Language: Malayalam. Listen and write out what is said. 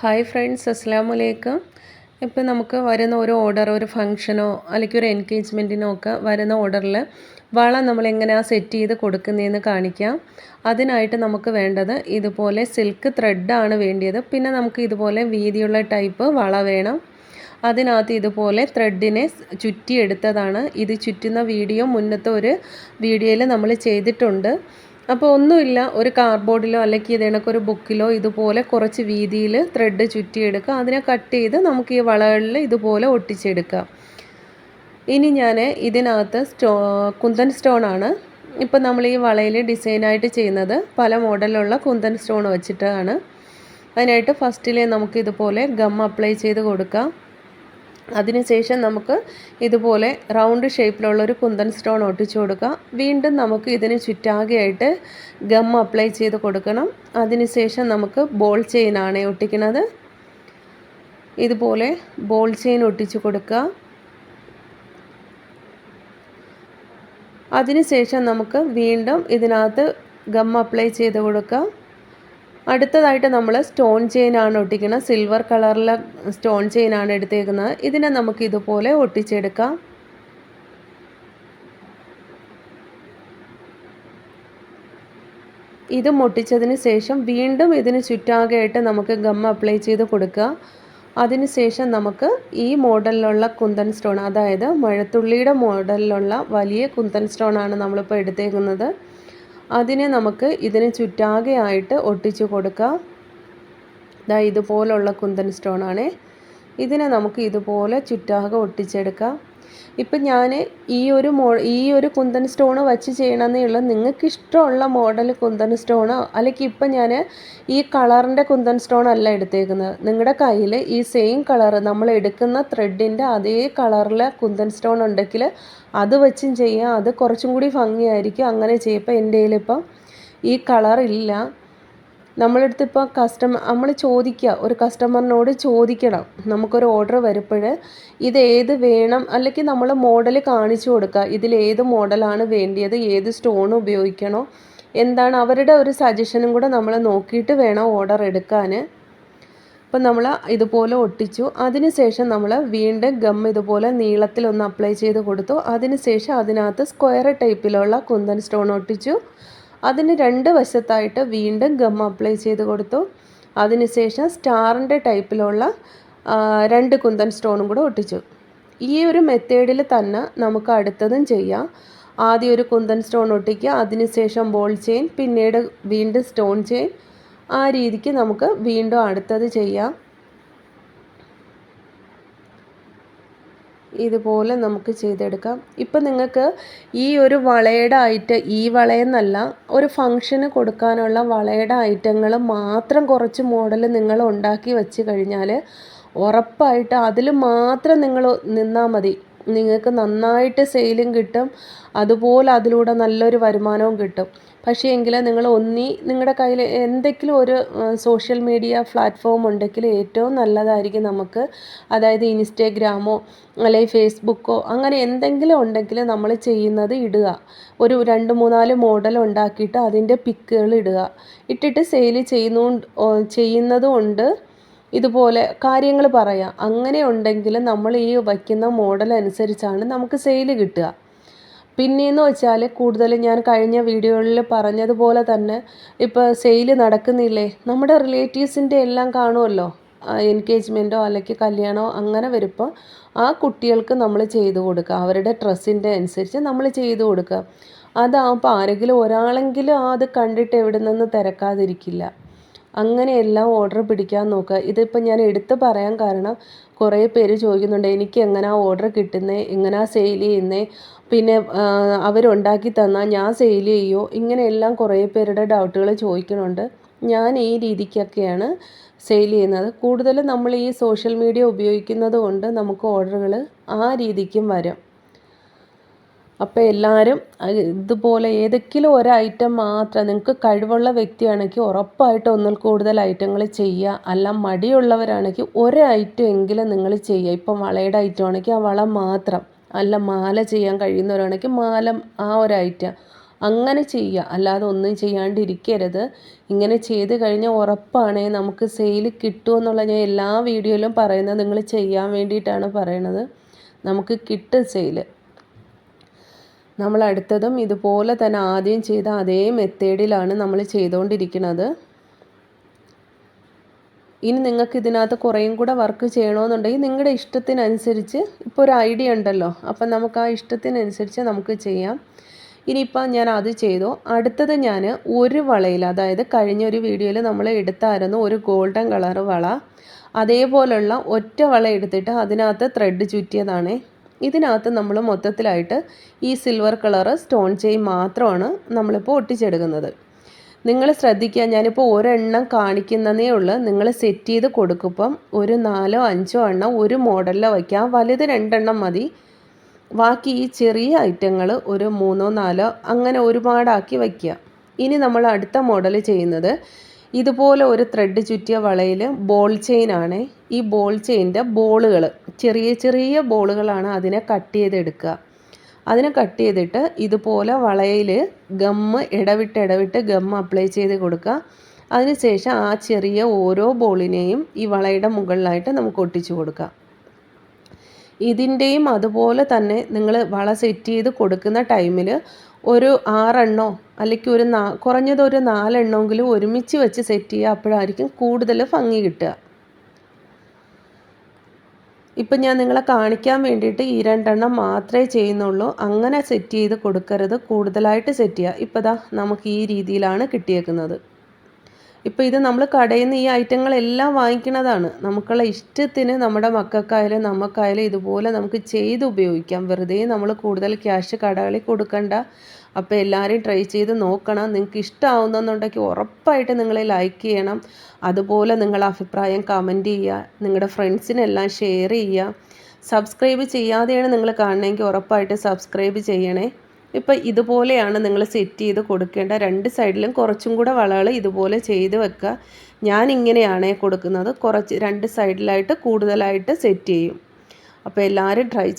ഹായ് ഫ്രണ്ട്സ് അസ്സാം വലൈക്കും ഇപ്പം നമുക്ക് വരുന്ന ഒരു ഓർഡർ ഒരു ഫംഗ്ഷനോ അല്ലെങ്കിൽ ഒരു എൻഗേജ്മെന്റിനോ ഒക്കെ വരുന്ന ഓർഡറിൽ വള നമ്മൾ സെറ്റ് ചെയ്ത് കൊടുക്കുന്നതെന്ന് കാണിക്കാം. അതിനായിട്ട് നമുക്ക് വേണ്ടത് ഇതുപോലെ സിൽക്ക് ത്രെഡാണ് വേണ്ടിയത്. പിന്നെ നമുക്ക് ഇതുപോലെ വീതിയുള്ള ടൈപ്പ് വള വേണം. അതിനകത്ത് ഇതുപോലെ ത്രെഡിനെ ചുറ്റിയെടുത്തതാണ്. ഇത് ചുറ്റുന്ന വീഡിയോ മുന്നത്തെ ഒരു വീഡിയോയിൽ നമ്മൾ ചെയ്തിട്ടുണ്ട്. അപ്പോൾ ഒന്നുമില്ല ഒരു കാർഡ്ബോർഡിലോ അല്ലെങ്കിൽ ഇത് ഒരു ബുക്കിലോ ഇതുപോലെ കുറച്ച് വീതിയിൽ ത്രെഡ് ചുറ്റിയെടുക്കുക. അതിനെ കട്ട് ചെയ്ത് നമുക്ക് ഈ വളകളിൽ ഇതുപോലെ ഒട്ടിച്ചെടുക്കാം. ഇനി ഞാൻ ഇതിനകത്ത് സ്റ്റോ കുന്തൻ സ്റ്റോൺ ആണ്. ഇപ്പം നമ്മൾ ഈ വളയിൽ ഡിസൈനായിട്ട് ചെയ്യുന്നത് പല മോഡലുള്ള കുന്തൻ സ്റ്റോൺ വെച്ചിട്ടാണ്. അതിനായിട്ട് ഫസ്റ്റിലെ നമുക്ക് ഇതുപോലെ ഗം അപ്ലൈ ചെയ്ത് കൊടുക്കാം. അതിനുശേഷം നമുക്ക് ഇതുപോലെ റൗണ്ട് ഷേപ്പിലുള്ള ഒരു കുന്തൻ സ്റ്റോൺ ഒട്ടിച്ചു കൊടുക്കുക വീണ്ടും നമുക്ക് ഇതിന് ചുറ്റാകെയായിട്ട് ഗം അപ്ലൈ ചെയ്ത് കൊടുക്കണം. അതിനുശേഷം നമുക്ക് ബോൾ ചെയിനാണ് ഒട്ടിക്കുന്നത് ഇതുപോലെ ബോൾ ചെയിൻ ഒട്ടിച്ചു കൊടുക്കുക. അതിനുശേഷം നമുക്ക് വീണ്ടും ഇതിനകത്ത് ഗം അപ്ലൈ ചെയ്ത് കൊടുക്കുക അടുത്തതായിട്ട് നമ്മൾ സ്റ്റോൺ ചെയിൻ ആണ് ഒട്ടിക്കുന്നത്. സിൽവർ കളറിലെ സ്റ്റോൺ ചെയിൻ ആണ് എടുത്തേക്കുന്നത്. ഇതിനെ നമുക്ക് ഇതുപോലെ ഒട്ടിച്ചെടുക്കാം. ഇത് ഒട്ടിച്ചതിന് ശേഷം വീണ്ടും ഇതിന് ചുറ്റാകെയായിട്ട് നമുക്ക് ഗം അപ്ലൈ ചെയ്ത് കൊടുക്കുക. അതിനുശേഷം നമുക്ക് ഈ മോഡലിലുള്ള കുന്തൻ സ്റ്റോൺ അതായത് മഴത്തുള്ളിയുടെ മോഡലിലുള്ള വലിയ കുന്തൻ സ്റ്റോൺ ആണ് നമ്മളിപ്പോൾ എടുത്തേക്കുന്നത്. അതിനെ നമുക്ക് ഇതിന് ചുറ്റാകെയായിട്ട് ഒട്ടിച്ചു കൊടുക്കാം. ഇതാ ഇതുപോലുള്ള കുന്തൻ സ്റ്റോണാണേ. ഇതിനെ നമുക്ക് ഇതുപോലെ ചുറ്റാകെ ഒട്ടിച്ചെടുക്കാം. ഇപ്പം ഞാൻ ഈ ഒരു മോ ഈ ഒരു കുന്തൻ സ്റ്റോൺ വച്ച് ചെയ്യണമെന്നുള്ള നിങ്ങൾക്ക് ഇഷ്ടമുള്ള മോഡൽ കുന്തൻ സ്റ്റോണോ അല്ലെങ്കിൽ ഇപ്പം ഞാൻ ഈ കളറിന്റെ കുന്തൻ സ്റ്റോൺ അല്ല എടുത്തേക്കുന്നത്. നിങ്ങളുടെ കയ്യിൽ ഈ സെയിം കളർ നമ്മൾ എടുക്കുന്ന ത്രെഡിന്റെ അതേ കളറിലെ കുന്തൻ സ്റ്റോൺ ഉണ്ടെങ്കിൽ അത് വെച്ചും ചെയ്യാം. അത് കുറച്ചും കൂടി ഭംഗിയായിരിക്കും. അങ്ങനെ ചെയ്യപ്പോൾ എന്റെ കയ്യിലിപ്പം ഈ കളറില്ല. നമ്മളെടുത്ത് ഇപ്പോൾ കസ്റ്റമർ നമ്മൾ ചോദിക്കുക ഒരു കസ്റ്റമറിനോട് ചോദിക്കണം. നമുക്കൊരു ഓർഡർ വരുമ്പോൾ ഇത് ഏത് വേണം അല്ലെങ്കിൽ നമ്മൾ മോഡൽ കാണിച്ചു കൊടുക്കുക ഇതിൽ ഏത് മോഡലാണ് വേണ്ടിയത് ഏത് സ്റ്റോൺ ഉപയോഗിക്കണോ എന്താണ് അവരുടെ ഒരു സജഷനും കൂടെ നമ്മൾ നോക്കിയിട്ട് വേണം ഓർഡർ എടുക്കാൻ. അപ്പം നമ്മൾ ഇതുപോലെ ഒട്ടിച്ചു. അതിനുശേഷം നമ്മൾ വീണ്ടും ഗം ഇതുപോലെ നീളത്തിലൊന്ന് അപ്ലൈ ചെയ്ത് കൊടുത്തു. അതിനുശേഷം അതിനകത്ത് സ്ക്വയർ ടൈപ്പിലുള്ള കുന്തൻ സ്റ്റോൺ ഒട്ടിച്ചു. അതിന് രണ്ട് വശത്തായിട്ട് വീണ്ടും ഗം അപ്ലൈ ചെയ്ത് കൊടുത്തു. അതിനുശേഷം സ്റ്റാറിന്റെ ടൈപ്പിലുള്ള രണ്ട് കുന്തൻ സ്റ്റോണും കൂടെ ഒട്ടിച്ചു. ഈ ഒരു മെത്തേഡിൽ തന്നെ നമുക്ക് അടുത്തതും ചെയ്യാം. ആദ്യം ഒരു കുന്തൻ സ്റ്റോൺ ഒട്ടിക്കുക അതിനുശേഷം ബോൾ ചെയിൻ പിന്നീട് വീണ്ടും സ്റ്റോൺ ചെയിൻ ആ രീതിക്ക് നമുക്ക് വീണ്ടും അടുത്തത് ചെയ്യാം. ഇതുപോലെ നമുക്ക് ചെയ്തെടുക്കാം. ഇപ്പം നിങ്ങൾക്ക് ഈ ഒരു വളയുടെ ഐറ്റം ഈ വളയെന്നല്ല ഒരു ഫങ്ഷന് കൊടുക്കാനുള്ള വളയുടെ ഐറ്റങ്ങൾ മാത്രം കുറച്ച് മോഡൽ നിങ്ങൾ ഉണ്ടാക്കി വെച്ച് കഴിഞ്ഞാൽ ഉറപ്പായിട്ട് അതിൽ മാത്രം നിങ്ങൾ നിന്നാൽ മതി. നിങ്ങൾക്ക് നന്നായിട്ട് സെയിലും കിട്ടും. അതുപോലെ അതിലൂടെ നല്ലൊരു വരുമാനവും കിട്ടും. പക്ഷേ എങ്കിൽ നിങ്ങൾ ഒന്നി നിങ്ങളുടെ കയ്യിൽ എന്തെങ്കിലും ഒരു സോഷ്യൽ മീഡിയ പ്ലാറ്റ്ഫോം ഉണ്ടെങ്കിൽ ഏറ്റവും നല്ലതായിരിക്കും നമുക്ക്. അതായത് ഇൻസ്റ്റഗ്രാമോ അല്ലെങ്കിൽ ഫേസ്ബുക്കോ അങ്ങനെ എന്തെങ്കിലും ഉണ്ടെങ്കിൽ നമ്മൾ ചെയ്യുന്നത് ഇടുക. ഒരു രണ്ട് മൂന്നാൽ മോഡൽ ഉണ്ടാക്കിയിട്ട് അതിന്റെ പിക്കുകൾ ഇടുക. ഇട്ടിട്ട് സെയിൽ ചെയ്യുന്നു ചെയ്യുന്നതുകൊണ്ട് ഇതുപോലെ കാര്യങ്ങൾ പറയാം. അങ്ങനെ ഉണ്ടെങ്കിൽ നമ്മൾ ഈ വയ്ക്കുന്ന മോഡൽ അനുസരിച്ചാണ് നമുക്ക് സെയിൽ കിട്ടുക. പിന്നെയെന്ന് വെച്ചാൽ കൂടുതൽ ഞാൻ കഴിഞ്ഞ വീഡിയോകളിൽ പറഞ്ഞതുപോലെ തന്നെ ഇപ്പോൾ സെയിൽ നടക്കുന്നില്ലേ? നമ്മുടെ റിലേറ്റീവ്സിന്റെ എല്ലാം കാണുമല്ലോ എൻഗേജ്മെന്റോ അല്ലെങ്കിൽ കല്യാണമോ അങ്ങനെ വരുമ്പോൾ ആ കുട്ടികൾക്ക് നമ്മൾ ചെയ്തു കൊടുക്കുക അവരുടെ ഡ്രസ്സിന്റെ അനുസരിച്ച് നമ്മൾ ചെയ്തു കൊടുക്കുക അതാകുമ്പോൾ ആരെങ്കിലും ഒരാളെങ്കിലും അത് കണ്ടിട്ട് എവിടെ നിന്ന് തിരക്കാതിരിക്കില്ല. അങ്ങനെയെല്ലാം ഓർഡർ പിടിക്കാൻ നോക്കുക. ഇതിപ്പോൾ ഞാൻ എടുത്തു പറയാൻ കാരണം കുറേ പേര് ചോദിക്കുന്നുണ്ട് എനിക്ക് എങ്ങനെയാണ് ഓർഡർ കിട്ടുന്നത് ആ സെയിൽ ചെയ്യുന്നത് പിന്നെ അവരുണ്ടാക്കി തന്നാൽ ഞാൻ സെയിൽ ചെയ്യുമോ ഇങ്ങനെയെല്ലാം കുറേ പേരുടെ ഡൗട്ടുകൾ ചോദിക്കുന്നുണ്ട്. ഞാൻ ഈ രീതിക്കൊക്കെയാണ് സെയിൽ ചെയ്യുന്നത്. കൂടുതലും നമ്മൾ ഈ സോഷ്യൽ മീഡിയ ഉപയോഗിക്കുന്നത് കൊണ്ട് നമുക്ക് ഓർഡറുകൾ ആ രീതിക്കും വരും. അപ്പോൾ എല്ലാവരും ഇതുപോലെ ഏതെങ്കിലും ഒരു ഐറ്റം മാത്രം നിങ്ങൾക്ക് കഴിവുള്ള വ്യക്തിയാണെങ്കിൽ ഉറപ്പായിട്ട് ഒന്നിൽ കൂടുതൽ ഐറ്റങ്ങൾ ചെയ്യുക. അല്ല മടിയുള്ളവരാണെങ്കിൽ ഒരു ഐറ്റം എങ്കിലും നിങ്ങൾ ചെയ്യുക. ഇപ്പം വളയുടെ ഐറ്റം ആണെങ്കിൽ ആ വള മാത്രം. അല്ല മാല ചെയ്യാൻ കഴിയുന്നവരാണെങ്കിൽ മാല ആ ഒരു ഐറ്റം അങ്ങനെ ചെയ്യുക. അല്ലാതെ ഒന്നും ചെയ്യാണ്ടിരിക്കരുത്. ഇങ്ങനെ ചെയ്ത് കഴിഞ്ഞാൽ ഉറപ്പാണ് നമുക്ക് സെയിൽ കിട്ടുമെന്നുള്ള ഞാൻ എല്ലാ വീഡിയോയിലും പറയുന്നത് നിങ്ങൾ ചെയ്യാൻ വേണ്ടിയിട്ടാണ് പറയണത് നമുക്ക് കിട്ടും സെയിൽ നമ്മൾ അടുത്തതും ഇതുപോലെ തന്നെ ആദ്യം ചെയ്ത അതേ മെത്തേഡിലാണ് നമ്മൾ ചെയ്തുകൊണ്ടിരിക്കുന്നത്. ഇനി നിങ്ങൾക്ക് ഇതിനകത്ത് കുറേയും കൂടെ വർക്ക് ചെയ്യണമെന്നുണ്ടെങ്കിൽ നിങ്ങളുടെ ഇഷ്ടത്തിനനുസരിച്ച് ഇപ്പോൾ ഒരു ഐഡിയ ഉണ്ടല്ലോ അപ്പം നമുക്ക് ആ ഇഷ്ടത്തിനനുസരിച്ച് നമുക്ക് ചെയ്യാം. ഇനിയിപ്പോൾ ഞാൻ അത് ചെയ്തു. അടുത്തത് ഞാൻ ഒരു വളയിൽ അതായത് കഴിഞ്ഞ ഒരു വീഡിയോയിൽ നമ്മൾ എടുത്തായിരുന്നു ഒരു ഗോൾഡൻ കളർ വള. അതേപോലുള്ള ഒറ്റ വള എടുത്തിട്ട് അതിനകത്ത് ത്രെഡ് ചുറ്റിയതാണ്. ഇതിനകത്ത് നമ്മൾ മൊത്തത്തിലായിട്ട് ഈ സിൽവർ കളർ സ്റ്റോൺ ചെയിൻ മാത്രമാണ് നമ്മളിപ്പോൾ ഒട്ടിച്ചെടുക്കുന്നത്. നിങ്ങൾ ശ്രദ്ധിക്കുക ഞാനിപ്പോൾ ഒരെണ്ണം കാണിക്കുന്നതേ ഉള്ളൂ. നിങ്ങൾ സെറ്റ് ചെയ്ത് കൊടുക്കുമ്പം ഒരു നാലോ അഞ്ചോ എണ്ണം ഒരു മോഡലിലോ വയ്ക്കാം. വലുത് രണ്ടെണ്ണം മതി. ബാക്കി ഈ ചെറിയ ഐറ്റങ്ങൾ ഒരു മൂന്നോ നാലോ അങ്ങനെ ഒരുപാടാക്കി വയ്ക്കുക. ഇനി നമ്മൾ അടുത്ത മോഡൽ ചെയ്യുന്നത് ഇതുപോലെ ഒരു ത്രെഡ് ചുറ്റിയ വളയിൽ ബോൾ ചെയിൻ ആണ്. ഈ ബോൾ ചെയിന്റെ ബോളുകൾ ചെറിയ ചെറിയ ബോളുകളാണ് അതിനെ കട്ട് ചെയ്തെടുക്കുക. അതിനെ കട്ട് ചെയ്തിട്ട് ഇതുപോലെ വളയിൽ ഗം ഇടവിട്ട് ഇടവിട്ട് ഗം അപ്ലൈ ചെയ്ത് കൊടുക്കുക. അതിനുശേഷം ആ ചെറിയ ഓരോ ബോളിനെയും ഈ വളയുടെ മുകളിലായിട്ട് നമുക്ക് ഒട്ടിച്ചു കൊടുക്കാം ഇതിന്റെയും അതുപോലെ തന്നെ നിങ്ങൾ വള സെറ്റ് ചെയ്ത് കൊടുക്കുന്ന ടൈമിൽ ഒരു ആറെണ്ണോ അല്ലെങ്കിൽ ഒരു നാ കുറഞ്ഞത് ഒരു നാലെണ്ണമെങ്കിലും ഒരുമിച്ച് വെച്ച് സെറ്റ് ചെയ്യുക അപ്പോഴായിരിക്കും കൂടുതൽ ഭംഗി കിട്ടുക. ഇപ്പം ഞാൻ നിങ്ങളെ കാണിക്കാൻ വേണ്ടിയിട്ട് ഈ രണ്ടെണ്ണം മാത്രമേ ചെയ്യുന്നുള്ളൂ. അങ്ങനെ സെറ്റ് ചെയ്ത് കൊടുക്കരുത്. കൂടുതലായിട്ട് സെറ്റ് ചെയ്യുക. ഇപ്പോൾ ദാ നമുക്ക് ഈ രീതിയിലാണ് കിട്ടിയേക്കുന്നത്. ഇപ്പോൾ ഇത് നമ്മൾ കടയിൽ നിന്ന് ഈ ഐറ്റങ്ങളെല്ലാം വാങ്ങിക്കുന്നതാണ് നമുക്കുള്ള ഇഷ്ടത്തിന് നമ്മുടെ മക്കൾക്കായാലും നമുക്കായാലും ഇതുപോലെ നമുക്ക് ചെയ്ത് ഉപയോഗിക്കാം. വെറുതെ നമ്മൾ കൂടുതൽ ക്യാഷ് കടകളിൽ കൊടുക്കണ്ട. അപ്പോൾ എല്ലാവരെയും ട്രൈ ചെയ്ത് നോക്കണം. നിങ്ങൾക്ക് ഇഷ്ടമാവുന്നെന്നുണ്ടെങ്കിൽ ഉറപ്പായിട്ട് നിങ്ങൾ ലൈക്ക് ചെയ്യണം. അതുപോലെ നിങ്ങളുടെ അഭിപ്രായം കമന്റ് ചെയ്യുക. നിങ്ങളുടെ ഫ്രണ്ട്സിനെല്ലാം ഷെയർ ചെയ്യുക. സബ്സ്ക്രൈബ് ചെയ്യാതെയാണ് നിങ്ങൾ കാണണമെങ്കിൽ ഉറപ്പായിട്ട് സബ്സ്ക്രൈബ് ചെയ്യണേ. ഇപ്പം ഇതുപോലെയാണ് നിങ്ങൾ സെറ്റ് ചെയ്ത് കൊടുക്കേണ്ട രണ്ട് സൈഡിലും കുറച്ചും കൂടെ വളകൾ ഇതുപോലെ ചെയ്ത് വെക്കുക. ഞാൻ ഇങ്ങനെയാണ് കൊടുക്കുന്നത്. കുറച്ച് രണ്ട് സൈഡിലായിട്ട് കൂടുതലായിട്ട് സെറ്റ് ചെയ്യും. അപ്പോൾ എല്ലാവരും ട്രൈ